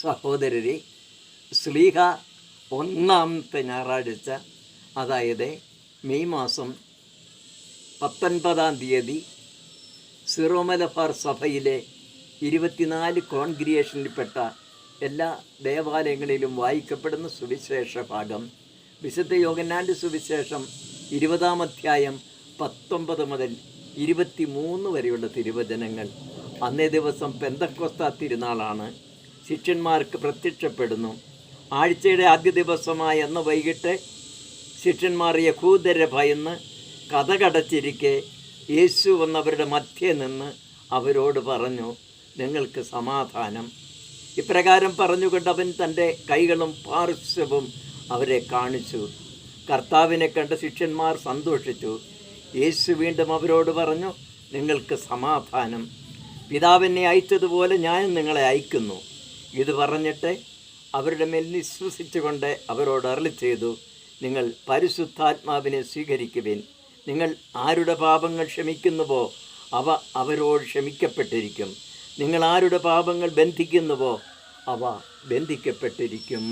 സഹോദരരെ സ്ലീഹ ഒന്നാമത്തെ ഞായറാഴ്ച അതായത് മെയ് മാസം പത്തൊൻപതാം തീയതി സിറോ മലബാർ സഭയിലെ ഇരുപത്തിനാല് കോൺഗ്രിയേഷനിൽപ്പെട്ട എല്ലാ ദേവാലയങ്ങളിലും വായിക്കപ്പെടുന്ന സുവിശേഷ ഭാഗം വിശുദ്ധ യോഗനാന്റെ സുവിശേഷം ഇരുപതാം അധ്യായം പത്തൊമ്പത് മുതൽ ഇരുപത്തി മൂന്ന് വരെയുള്ള തിരുവചനങ്ങൾ. അന്നേ ദിവസം പെന്തക്കോസ്ത തിരുനാളാണ്. ശിഷ്യന്മാർക്ക് പ്രത്യക്ഷപ്പെടുന്നു. ആഴ്ചയുടെ ആദ്യ ദിവസമായ അന്ന് വൈകിട്ട് ശിഷ്യന്മാർ യഹൂദരെ ഭയന്ന് കഥകടച്ചിരിക്കെ യേശു വന്നവരുടെ മധ്യേ നിന്ന് അവരോട് പറഞ്ഞു നിങ്ങൾക്ക് സമാധാനം. ഇപ്രകാരം പറഞ്ഞുകൊണ്ട് അവൻ തന്റെ കൈകളും പാർശ്വവും അവരെ കാണിച്ചു. കർത്താവിനെ കണ്ട ശിഷ്യന്മാർ സന്തോഷിച്ചു. യേശു വീണ്ടും അവരോട് പറഞ്ഞു നിങ്ങൾക്ക് സമാധാനം. പിതാവിനെ അയച്ചതുപോലെ ഞാൻ നിങ്ങളെ അയക്കുന്നു. ഇത് പറഞ്ഞിട്ട് അവരുടെ മേൽ വിശ്വസിച്ചുകൊണ്ട് അവരോട് അരളി ചെയ്തു നിങ്ങൾ പരിശുദ്ധാത്മാവിനെ സ്വീകരിക്കുവിൻ. നിങ്ങൾ ആരുടെ പാപങ്ങൾ ക്ഷമിക്കുന്നുവോ അവ അവരോട് ക്ഷമിക്കപ്പെട്ടിരിക്കും. നിങ്ങൾ ആരുടെ പാപങ്ങൾ ബന്ധിക്കുന്നുവോ അവ ബന്ധിക്കപ്പെട്ടിരിക്കും.